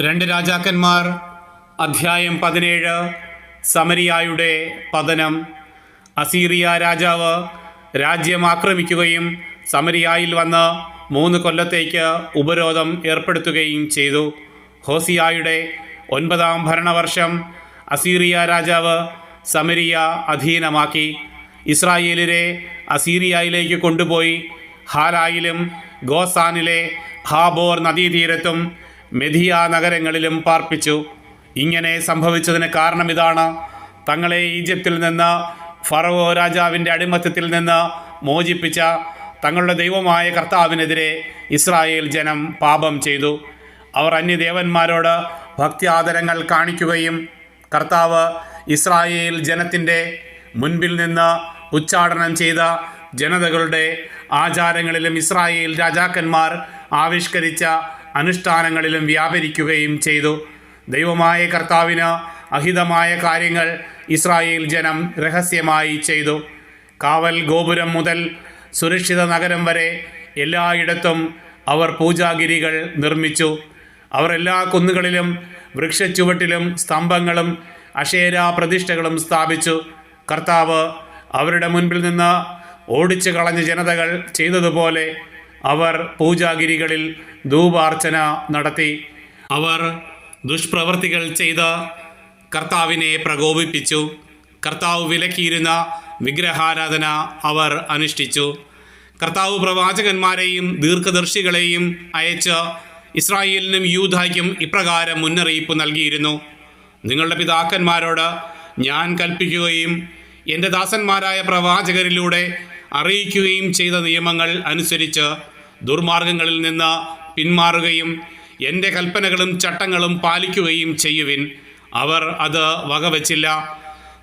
രണ്ട് രാജാക്കന്മാർ അധ്യായം പതിനേഴ് സമരിയായുടെ പതനം. അസീറിയ രാജാവ് രാജ്യം ആക്രമിക്കുകയും സമരിയായിൽ വന്ന് മൂന്ന് കൊല്ലത്തേക്ക് ഉപരോധം ഏർപ്പെടുത്തുകയും ചെയ്തു. ഹോസിയായുടെ ഒൻപതാം ഭരണവർഷം അസീറിയ രാജാവ് സമരിയ അധീനമാക്കി. ഇസ്രായേലിനെ അസീറിയയിലേക്ക് കൊണ്ടുപോയി. ഹാലായിലും ഗോസാനിലെ ഹാബോർ നദീതീരത്തും മെധിയ നഗരങ്ങളിലും പാർപ്പിച്ചു. ഇങ്ങനെ സംഭവിച്ചതിന് കാരണം ഇതാണ്. തങ്ങളെ ഈജിപ്തിൽ നിന്ന് ഫറവോ രാജാവിന്റെ അടിമത്തത്തിൽ നിന്ന് മോചിപ്പിച്ച തങ്ങളുടെ ദൈവമായ കർത്താവിനെതിരെ ഇസ്രായേൽ ജനം പാപം ചെയ്തു. അവർ അന്യദേവന്മാരോട് ഭക്തി ആദരങ്ങൾ കാണിക്കുകയും കർത്താവ് ഇസ്രായേൽ ജനത്തിന്റെ മുൻപിൽ നിന്ന് ഉച്ചാടനം ചെയ്ത ജനതകളുടെ ആചാരങ്ങളിലും ഇസ്രായേൽ രാജാക്കന്മാർ ആവിഷ്കരിച്ച അനുഷ്ഠാനങ്ങളിലും വ്യാപരിക്കുകയും ചെയ്തു. ദൈവമായ കർത്താവിന് അഹിതമായ കാര്യങ്ങൾ ഇസ്രായേൽ ജനം രഹസ്യമായി ചെയ്തു. കാവൽ ഗോപുരം മുതൽ സുരക്ഷിത നഗരം വരെ എല്ലായിടത്തും അവർ പൂജാഗിരികൾ നിർമ്മിച്ചു. അവർ എല്ലാ കുന്നുകളിലും വൃക്ഷച്ചുവട്ടിലും സ്തംഭങ്ങളും അഷേരാ പ്രതിഷ്ഠകളും സ്ഥാപിച്ചു. കർത്താവ് അവരുടെ മുൻപിൽ നിന്ന് ഓടിച്ചു കളഞ്ഞ ജനതകൾ ചെയ്തതുപോലെ അവർ പൂജാഗിരികളിൽ ധൂപാർച്ചന നടത്തി. അവർ ദുഷ്പ്രവൃത്തികൾ ചെയ്ത് കർത്താവിനെ പ്രകോപിപ്പിച്ചു. കർത്താവ് വിലക്കിയിരുന്ന വിഗ്രഹാരാധന അവർ അനുഷ്ഠിച്ചു. കർത്താവ് പ്രവാചകന്മാരെയും ദീർഘദർശികളെയും അയച്ച് ഇസ്രായേലിനും യൂധായ്ക്കും ഇപ്രകാരം മുന്നറിയിപ്പ് നൽകിയിരുന്നു. നിങ്ങളുടെ പിതാക്കന്മാരോട് ഞാൻ കൽപ്പിക്കുകയും എന്റെ ദാസന്മാരായ പ്രവാചകരിലൂടെ അറിയിക്കുകയും ചെയ്ത നിയമങ്ങൾ അനുസരിച്ച് ദുർമാർഗങ്ങളിൽ നിന്ന് പിന്മാറുകയും എന്റെ കൽപ്പനകളും ചട്ടങ്ങളും പാലിക്കുകയും ചെയ്യുവിൻ. അവർ അത് വകവച്ചില്ല.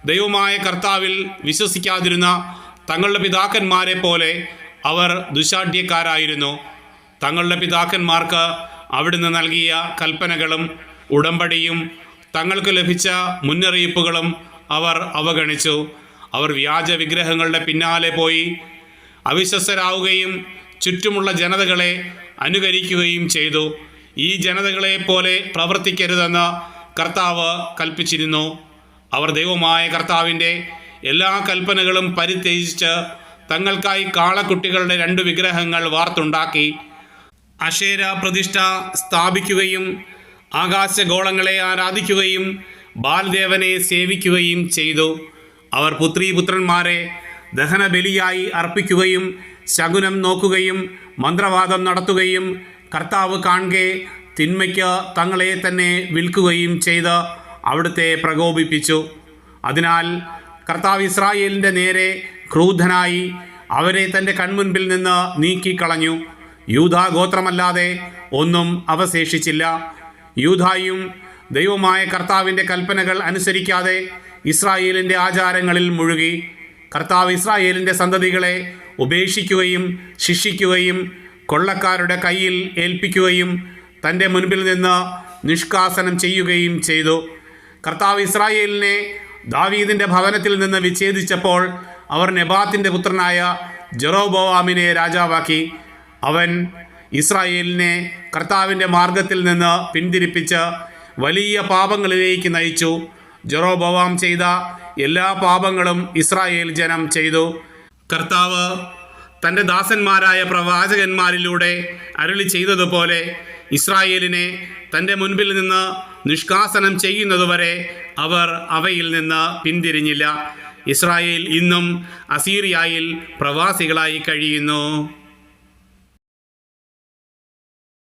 ദൈവമായ കർത്താവിൽ വിശ്വസിക്കാതിരുന്ന തങ്ങളുടെ പിതാക്കന്മാരെ പോലെ അവർ ദുശാഠ്യക്കാരായിരുന്നു. തങ്ങളുടെ പിതാക്കന്മാർക്ക് അവിടുന്ന് നൽകിയ കൽപ്പനകളും ഉടമ്പടിയും തങ്ങൾക്ക് ലഭിച്ച മുന്നറിയിപ്പുകളും അവർ അവഗണിച്ചു. അവർ വ്യാജ വിഗ്രഹങ്ങളുടെ പിന്നാലെ പോയി അവിശ്വസ്തരാവുകയും ചുറ്റുമുള്ള ജനതകളെ അനുകരിക്കുകയും ചെയ്തു. ഈ ജനതകളെ പോലെ പ്രവർത്തിക്കരുതെന്ന് കർത്താവ് കൽപ്പിച്ചിരുന്നു. അവർ ദൈവമായ കർത്താവിന്റെ എല്ലാ കൽപ്പനകളും പരിത്യജിച്ച് തങ്ങൾക്കായി കാളക്കുട്ടികളുടെ രണ്ട് വിഗ്രഹങ്ങൾ വാർത്തുണ്ടാക്കി. അശേര പ്രതിഷ്ഠ സ്ഥാപിക്കുകയും ആകാശഗോളങ്ങളെ ആരാധിക്കുകയും ബാൽദേവനെ സേവിക്കുകയും ചെയ്തു. അവർ പുത്രീപുത്രന്മാരെ ദഹനബലിയായി അർപ്പിക്കുകയും ശകുനം നോക്കുകയും മന്ത്രവാദം നടത്തുകയും കർത്താവ് കാണുകെ തിന്മയ്ക്ക് തങ്ങളെ തന്നെ വിൽക്കുകയും ചെയ്ത് അവിടുത്തെ പ്രകോപിപ്പിച്ചു. അതിനാൽ കർത്താവ് ഇസ്രായേലിന്റെ നേരെ ക്രൂധനായി അവരെ തന്റെ കൺമുൻപിൽ നിന്ന് നീക്കിക്കളഞ്ഞു. യൂധാ ഗോത്രമല്ലാതെ ഒന്നും അവശേഷിച്ചില്ല. യൂധായും ദൈവമായ കർത്താവിന്റെ കൽപ്പനകൾ അനുസരിക്കാതെ ഇസ്രായേലിന്റെ ആചാരങ്ങളിൽ മുഴുകി കർത്താവ് ഇസ്രായേലിന്റെ സന്തതികളെ ഉപേക്ഷിക്കുകയും ശിക്ഷിക്കുകയും കൊള്ളക്കാരുടെ കയ്യിൽ ഏൽപ്പിക്കുകയും തന്റെ മുൻപിൽ നിന്ന് നിഷ്കാസനം ചെയ്യുകയും ചെയ്തു. കർത്താവ് ഇസ്രായേലിനെ ദാവീദിന്റെ ഭവനത്തിൽ നിന്ന് വിച്ഛേദിച്ചപ്പോൾ അവർ നെബാത്തിന്റെ പുത്രനായ ജെറോബോവാമിനെ രാജാവാക്കി. അവൻ ഇസ്രായേലിനെ കർത്താവിന്റെ മാർഗത്തിൽ നിന്ന് പിന്തിരിപ്പിച്ച് വലിയ പാപങ്ങളിലേക്ക് നയിച്ചു. ജെറോബോവാം ചെയ്ത എല്ലാ പാപങ്ങളും ഇസ്രായേൽ ജനം ചെയ്തു. കർത്താവ് തന്റെ ദാസന്മാരായ പ്രവാചകന്മാരിലൂടെ അരുളി ചെയ്തതുപോലെ ഇസ്രായേലിനെ തന്റെ മുൻപിൽ നിന്ന് നിഷ്കാസനം ചെയ്യുന്നതുവരെ അവർ അവയിൽ നിന്ന് പിന്തിരിഞ്ഞില്ല. ഇസ്രായേൽ ഇന്നും അസീറിയായിൽ പ്രവാസികളായി കഴിയുന്നു.